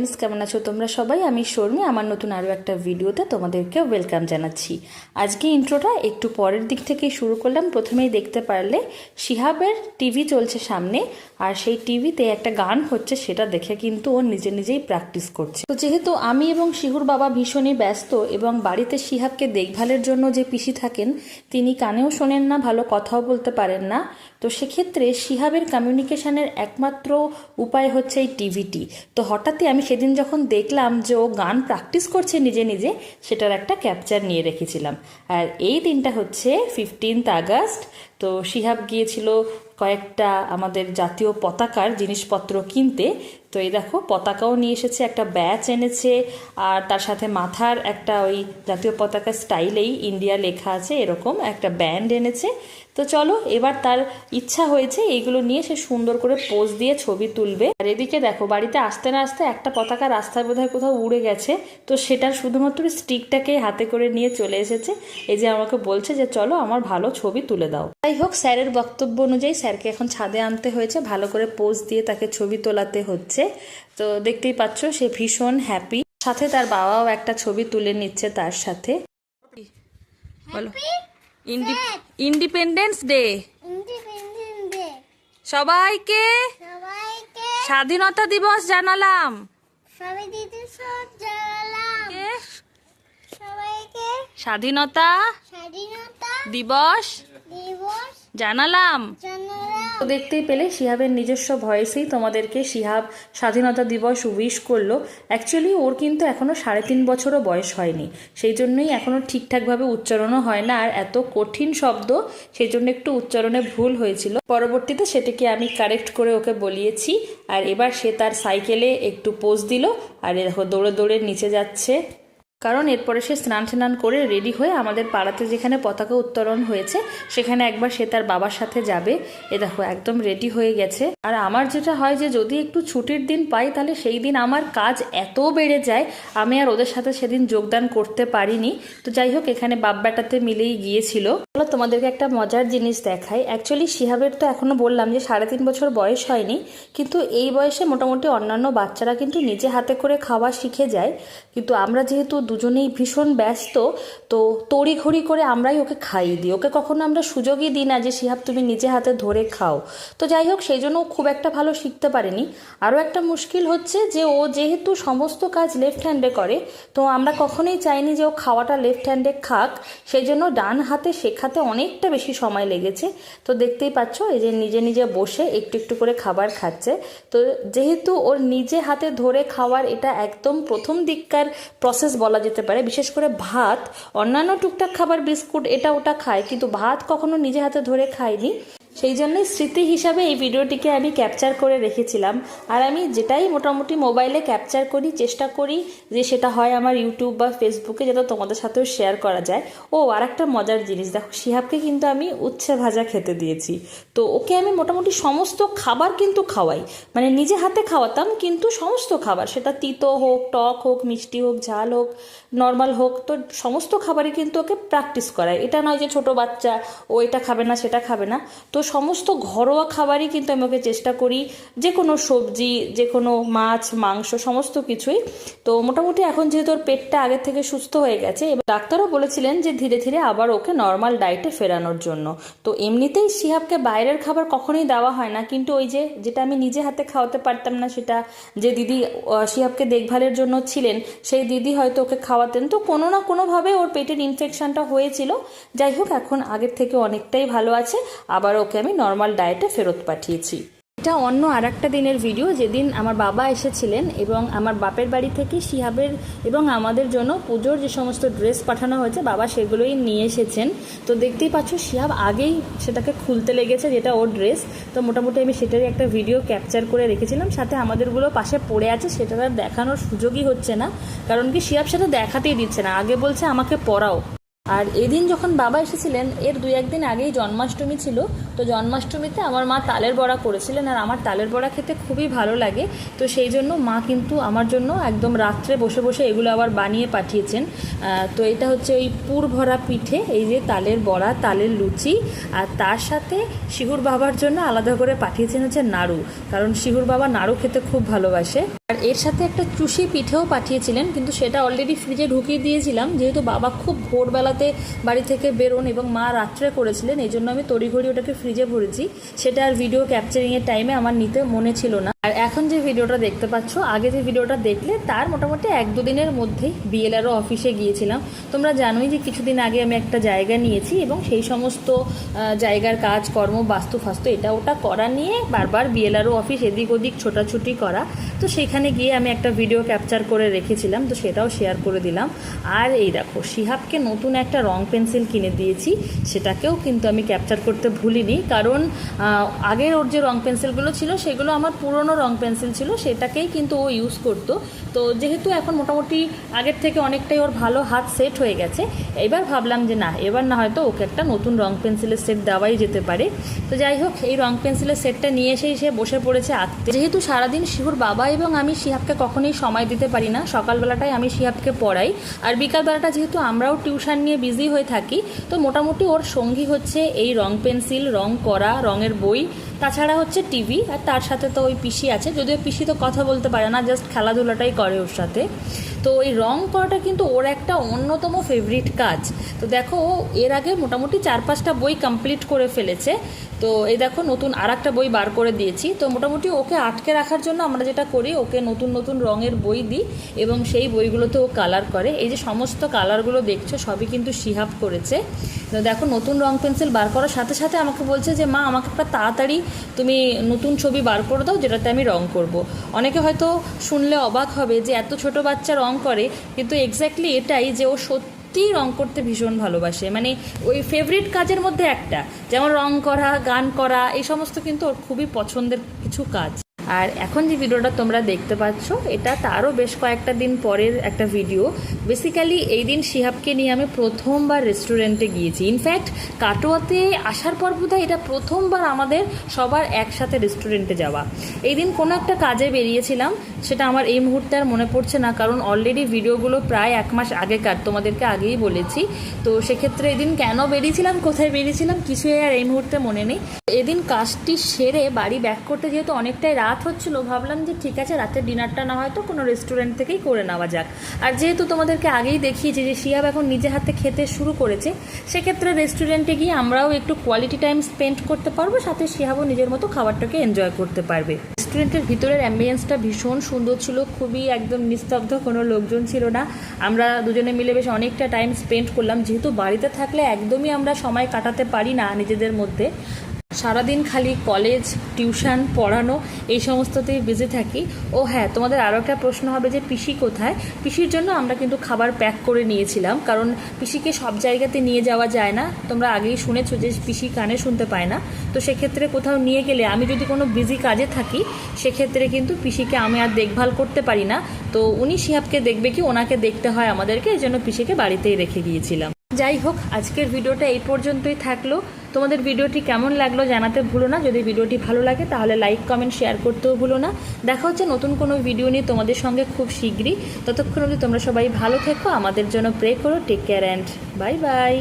Friends কেমন আছো তোমরা সবাই? আমি শর্মি, আমার নতুন আরও একটা ভিডিওতে তোমাদেরকে ওয়েলকাম জানাচ্ছি। আজকে ইন্ট্রোটা একটু পরের দিক থেকেই শুরু করলাম। প্রথমেই দেখতে পারলে শিহাবের টিভি চলছে সামনে, আর সেই টিভিতে একটা গান হচ্ছে, সেটা দেখে কিন্তু ও নিজে নিজেই প্র্যাকটিস করছে। তো যেহেতু আমি এবং শিহুর বাবা ভীষণই ব্যস্ত এবং বাড়িতে শিহাবকে দেখভালের জন্য যে পিসি থাকেন, তিনি কানেও শোনেন না, ভালো কথাও বলতে পারেন না। তো সেক্ষেত্রে শিহাবের কমিউনিকেশনের একমাত্র উপায় হচ্ছে এই টিভিটি তো হঠাৎই আমি সেদিন যখন দেখলাম যে ও গান প্র্যাকটিস করছে নিজে নিজে, সেটার একটা ক্যাপচার নিয়ে রেখেছিলাম। আর এই দিনটা হচ্ছে ফিফটিন্থ আগস্ট তো শিহাব গিয়েছিল কয়েকটা আমাদের জাতীয় পতাকার জিনিসপত্র কিনতে। তো এই দেখো, পতাকাও নিয়ে এসেছে, একটা ব্যাচ এনেছে, আর তার সাথে মাথার একটা ওই জাতীয় পতাকা স্টাইলেই ইন্ডিয়া লেখা আছে, এরকম একটা ব্যান্ড এনেছে। তো চলো, এবার তার ইচ্ছা হয়েছে, এইগুলো নিয়ে সে সুন্দর করে পোজ দিয়ে ছবি তুলবে। আর এদিকে দেখো, বাড়িতে আসতে না আসতে একটা পতাকা রাস্তায় বোধহয় কোথাও উড়ে গেছে। তো সেটার শুধুমাত্র স্টিকটাকে হাতে করে নিয়ে চলে এসেছে। এই যে আমাকে বলছে যে, চলো, আমার ভালো ছবি তুলে দাও। যাই হোক স্যারের বক্তব্য অনুযায়ী স্যারকে এখন ছাদে আনতে হয়েছে। ভালো করে পোজ দিয়ে তাকে ছবি তোলাতে হচ্ছে। তো দেখতেই পাচ্ছ সে ভীষণ হ্যাপি সাথে তার বাবাও একটা ছবি তুলে নিচ্ছে তার সাথে। বলো। ইন্ডিপেন্ডেন্স ডে সবাইকে স্বাধীনতা দিবস জানালাম। স্বাধীনতা স্বাধীনতা দিবস দিবস জানালাম। দেখতেই পেলে শিহাবের নিজস্ব ভয়েসেই তোমাদেরকে শিহাব স্বাধীনতা দিবস উইশ করল। অ্যাকচুয়ালি ওর কিন্তু এখনও সাড়ে তিন বছরও বয়স হয়নি। সেই জন্যই এখনও ঠিকঠাকভাবে উচ্চারণও হয় না। আর এত কঠিন শব্দ সেই জন্য একটু উচ্চারণে ভুল হয়েছিল। পরবর্তীতে সেটাকে আমি কারেক্ট করে ওকে বলিয়েছি। আর এবার সে তার সাইকেলে একটু পোজ দিল। আর দেখো দৌড়ে দৌড়ে নিচে যাচ্ছে। কারণ এরপরে সে স্নান স্নান করে রেডি হয়ে আমাদের পাড়াতে যেখানে পতাকা উত্তোলন হয়েছে, সেখানে একবার সে তার বাবার সাথে যাবে। এ দেখো, একদম রেডি হয়ে গেছে। আর আমার যেটা হয় যে, যদি একটু ছুটির দিন পাই, তাহলে সেই দিন আমার কাজ এত বেড়ে যায়, আমি আর ওদের সাথে সেদিন যোগদান করতে পারিনি। তো যাই হোক, এখানে বাপ বেটাতে মিলেই গিয়েছিল। চলো তোমাদেরকে একটা মজার জিনিস দেখাই। অ্যাকচুয়ালি শিহাবের তো এখনও বললাম যে, সাড়ে তিন বছর বয়স হয়নি। কিন্তু এই বয়সে মোটামুটি অন্যান্য বাচ্চারা কিন্তু নিজে হাতে করে খাওয়া শিখে যায়। কিন্তু আমরা যেহেতু দুজনেই ভীষণ ব্যস্ত, তো তড়িঘড়ি করে আমরাই ওকে খাইয়ে দিই। ওকে কখনো আমরা সুযোগই দিই না যে, শিহাব, তুমি নিজে হাতে ধরে খাও। তো যাই হোক, সেই জন্য খুব একটা ভালো শিখতে পারেনি। আরও একটা মুশকিল হচ্ছে যে, ও যেহেতু সমস্ত কাজ লেফট হ্যান্ডে করে, তো আমরা কখনোই চাইনি যে, ও খাওয়াটা লেফট হ্যান্ডে খাক। সেই জন্য ডান হাতে শেখাতে অনেকটা বেশি সময় লেগেছে। তো দেখতেই পাচ্ছ, এই যে নিজে নিজে বসে একটু একটু করে খাবার খাচ্ছে। তো যেহেতু ওর নিজে হাতে ধরে খাওয়ার এটা একদম প্রথম দিককার প্রসেস বলা যেতে পারে। বিশেষ করে ভাত, অন্যান্য টুকটাক খাবার, বিস্কুট, এটা ওটা খায়, কিন্তু ভাত কখনো নিজে হাতে ধরে খায়নি। সেই জন্যই স্মৃতি হিসাবে এই ভিডিওটিকে আমি ক্যাপচার করে রেখেছিলাম। আর আমি যেটাই মোটামুটি মোবাইলে ক্যাপচার করি, চেষ্টা করি যে সেটা হয় আমার ইউটিউব বা ফেসবুকে যাতে তোমাদের সাথেও শেয়ার করা যায়। ও, আর একটা মজার জিনিস, দেখো, শিহাবকে কিন্তু আমি উচ্ছে ভাজা খেতে দিয়েছি। তো ওকে আমি মোটামুটি সমস্ত খাবার কিন্তু খাওয়াই। মানে নিজে হাতে খাওয়াতাম, কিন্তু সমস্ত খাবার, সেটা তিতো হোক, টক হোক, মিষ্টি হোক, ঝাল হোক নর্মাল হোক, তো সমস্ত খাবারই কিন্তু ওকে প্র্যাকটিস করায় এটা নয় যে ছোট বাচ্চা, ও এটা খাবে না, সেটা খাবে না। তো সমস্ত ঘরোয়া খাবারই কিন্তু আমি ওকে চেষ্টা করি। যে কোনো সবজি যে কোনো মাছ, মাংস, সমস্ত কিছুই। তো মোটামুটি এখন যেহেতু ওর পেটটা আগের থেকে সুস্থ হয়ে গেছে, এবার ডাক্তারও বলেছিলেন যে ধীরে ধীরে আবার ওকে নর্মাল ডায়েটে ফেরানোর জন্য। তো এমনিতেই শিহাবকে বাইরের খাবার কখনোই দেওয়া হয় না, কিন্তু ওই যে, যেটা আমি নিজে হাতে খাওয়াতে পারতাম না সেটা যে দিদি শিহাবকে দেখভালের জন্য ছিলেন, সেই দিদি হয়তো ওকে খাওয়াতেন। তো কোনো না কোনোভাবে ওর পেটের ইনফেকশনটা হয়েছিল। যাই হোক, এখন আগের থেকে অনেকটাই ভালো আছে। আবার ওকে আমি নর্মাল ডায়েটে ফেরত পাঠিয়েছি। এটা অন্য আর একটা দিনের ভিডিও যেদিন আমার বাবা এসেছিলেন এবং আমার বাপের বাড়ি থেকে শিহাবের এবং আমাদের জন্য পুজোর যে সমস্ত ড্রেস পাঠানো হয়েছে, বাবা সেগুলোই নিয়ে এসেছেন। তো দেখতেই পাচ্ছ, শিহাব আগেই সেটাকে খুলতে লেগেছে, যেটা ওর ড্রেস তো মোটামুটি আমি সেটারই একটা ভিডিও ক্যাপচার করে রেখেছিলাম। সাথে আমাদেরগুলো পাশে পড়ে আছে সেটা দেখানোর সুযোগই হচ্ছে না। কারণ কি, শিহাব সেটা দেখাতেই দিচ্ছে না। আগে বলছে, আমাকে পড়াও। আর এদিন যখন বাবা এসেছিলেন, এর দুই একদিন আগেই জন্মাষ্টমী ছিল, তো জন্মাষ্টমীতে আমার মা তালের বড়া করেছিলেন আর আমার তালের বড়া খেতে খুবই ভালো লাগে। তো সেই জন্য মা কিন্তু আমার জন্য একদম রাত্রে বসে বসে এগুলো আবার বানিয়ে পাঠিয়েছেন। তো এটা হচ্ছে ওই পুর ভরা পিঠে, এই যে তালের বড়া, তালের লুচি আর তার সাথে শিহুর বাবার জন্য আলাদা করে পাঠিয়েছেন হচ্ছে নাড়ু। কারণ শিহুর বাবা নাড়ু খেতে খুব ভালোবাসে। আর এর সাথে একটা চুষি পিঠেও পাঠিয়েছিলেন, কিন্তু সেটা অলরেডি ফ্রিজে ঢুকিয়ে দিয়েছিলাম। যেহেতু বাবা খুব ভোরবেলাতে বাড়ি থেকে বেরোন এবং মা রাত্রে করেছিলেন, এই জন্য আমি তড়িঘড়ি ওটাকে ফ্রিজে ভরেছি। সেটা আর ভিডিও ক্যাপচারিংয়ের টাইমে আমার নিতে মনে ছিল না। আর এখন যে ভিডিওটা দেখতে পাচ্ছ, আগে যে ভিডিওটা দেখলে তার মোটামুটি এক দুদিনের মধ্যেই বিএলআরও অফিসে গিয়েছিলাম। তোমরা জানোই যে কিছুদিন আগে আমি একটা জায়গা নিয়েছি এবং সেই সমস্ত জায়গার কাজ, কর্ম বাস্তু ফাস্তু এটা ওটা করা নিয়ে বারবার বিএলআরও অফিস এদিক ওদিক ছোটাছুটি করা। তো সেখানে গিয়ে আমি একটা ভিডিও ক্যাপচার করে রেখেছিলাম, তো সেটাও শেয়ার করে দিলাম। আর এই দেখো, শিহাবকে নতুন একটা রং পেন্সিল কিনে দিয়েছি, সেটাকেও কিন্তু আমি ক্যাপচার করতে ভুলিনি। কারণ আগের ওর যে রং পেন্সিলগুলো ছিল, সেগুলো আমার পুরনো রং পেন্সিল ছিল, সেটাকেই কিন্তু ও ইউজ করতো। তো যেহেতু এখন মোটামুটি আগের থেকে অনেকটাই ওর ভালো হাত সেট হয়ে গেছে, এবার ভাবলাম যে না, এবার না হয়তো ওকে একটা নতুন রং পেন্সিলের সেট দেওয়াই যেতে পারে। তো যাই হোক, এই রং পেন্সিলের সেটটা নিয়ে এসেই সে বসে পড়েছে আঁকতে। যেহেতু সারাদিন শিহুর বাবা এবং আমি শিহাবকে কখনোই সময় দিতে পারি না। সকালবেলাটাই আমি শিহাবকে পড়াই। আর বিকালবেলাটা যেহেতু আমরাও টিউশন নিয়ে বিজি হয়ে থাকি, তো মোটামুটি ওর সঙ্গী হচ্ছে এই রং পেন্সিল, রং করা, রঙের বই তাছাড়া হচ্ছে টিভি, আর তার সাথে তো ওই পিসি আছে। যদিও পিসি তো কথা বলতে পারে না জাস্ট খেলাধুলাটাই করে ওর সাথে। তো ওই রং করাটা কিন্তু ওর একটা অন্যতম ফেভারিট কাজ। তো দেখো, ও এর আগে মোটামুটি চার পাঁচটা বই কমপ্লিট করে ফেলেছে। তো এই দেখো, নতুন আর একটা বই বার করে দিয়েছি। তো মোটামুটি ওকে আটকে রাখার জন্য আমরা যেটা করি, ওকে নতুন নতুন রঙের বই দিই এবং সেই বইগুলোতে ও কালার করে। এই যে সমস্ত কালারগুলো দেখছ, সবই কিন্তু শিহাব করেছে। তো দেখো, নতুন রং পেন্সিল বার করার সাথে সাথে আমাকে বলছে যে, মা, আমাকে একটা তাড়াতাড়ি তুমি নতুন ছবি বার করে দাও, যেটাতে আমি রং করব। অনেকে হয়তো শুনলে অবাক হবে যে এত ছোট বাচ্চা রং করে, কিন্তু এক্স্যাক্টলি এটাই যে ও সত্যিই রং করতে ভীষণ ভালোবাসে মানে ওই ফেভারিট কাজের মধ্যে একটা, যেমন রং করা, গান করা, এই সমস্ত কিন্তু ওর খুবই পছন্দের কিছু কাজ আর এখন যে ভিডিওটা তোমরা দেখতে পাচ্ছ, এটা তারও বেশ কয়েকটা দিন পরের একটা ভিডিও। বেসিক্যালি এই দিন শিহাবকে নিয়ে আমি প্রথমবার রেস্টুরেন্টে গিয়েছি। ইনফ্যাক্ট কাটোয়াতে আসার পর বোধহয় এটা প্রথমবার আমাদের সবার একসাথে রেস্টুরেন্টে যাওয়া। এই দিন কোনো একটা কাজে বেরিয়েছিলাম, সেটা আমার এই মুহূর্তে আর মনে পড়ছে না, কারণ অলরেডি ভিডিওগুলো প্রায় এক মাস আগেকার, তোমাদেরকে আগেই বলেছি। তো সেক্ষেত্রে এদিন কেন বেরিয়েছিলাম, কোথায় বেরিয়েছিলাম, কিছুই আর এই মুহূর্তে মনে নেই। এদিন কাজটি সেরে বাড়ি ব্যাক করতে যেহেতু অনেকটাই রাত হচ্ছিল, ভাবলাম যে ঠিক আছে রাতের ডিনারটা না হয়তো কোনো রেস্টুরেন্ট থেকেই করে নেওয়া যাক। আর যেহেতু তোমাদেরকে আগেই দেখিয়েছি যে শিয়াব এখন নিজে হাতে খেতে শুরু করেছে, সেক্ষেত্রে রেস্টুরেন্টে গিয়ে আমরাও একটু কোয়ালিটি টাইম স্পেন্ড করতে পারব, সাথে শিহাবও নিজের মতো খাবারটাকে এনজয় করতে পারবে। রেস্টুরেন্টের ভিতরের অ্যাম্বিয়েন্সটা ভীষণ সুন্দর ছিল, খুবই একদম নিস্তব্ধ কোনো লোকজন ছিল না। আমরা দুজনে মিলে বেশ অনেকটা টাইম স্পেন্ড করলাম, যেহেতু বাড়িতে থাকলে একদমই আমরা সময় কাটাতে পারি না নিজেদের মধ্যে। সারাদিন খালি কলেজ টিউশন পড়ানো, এই সমস্ততেই বিজি থাকি। ও হ্যাঁ তোমাদের আরও একটা প্রশ্ন হবে যে পিসি কোথায়? পিসির জন্য আমরা কিন্তু খাবার প্যাক করে নিয়েছিলাম, কারণ পিসিকে সব জায়গাতে নিয়ে যাওয়া যায় না। তোমরা আগেই শুনেছো যে পিসি কানে শুনতে পায় না। তো সেক্ষেত্রে কোথাও নিয়ে গেলে আমি যদি কোনো বিজি কাজে থাকি, সেক্ষেত্রে কিন্তু পিসিকে আমি আর দেখভাল করতে পারি না। তো উনি শিহাবকে দেখবে কি, ওনাকে দেখতে হয় আমাদেরকে এই জন্য পিসিকে বাড়িতেই রেখে গিয়েছিলাম। যাই হোক, আজকের ভিডিওটা এই পর্যন্তই থাকল। তোমাদের ভিডিওটি কেমন লাগল জানাতে ভুলো না। যদি ভিডিওটি ভালো লাগে তাহলে লাইক কমেন্ট শেয়ার করতেও ভুলো না। দেখা হচ্ছে নতুন কোনো ভিডিও নিয়ে তোমাদের সঙ্গে খুব শীঘ্রই। ততক্ষণ অবধি তোমরা সবাই ভালো থেকো। আমাদের জন্য প্রে করো। Take care and bye bye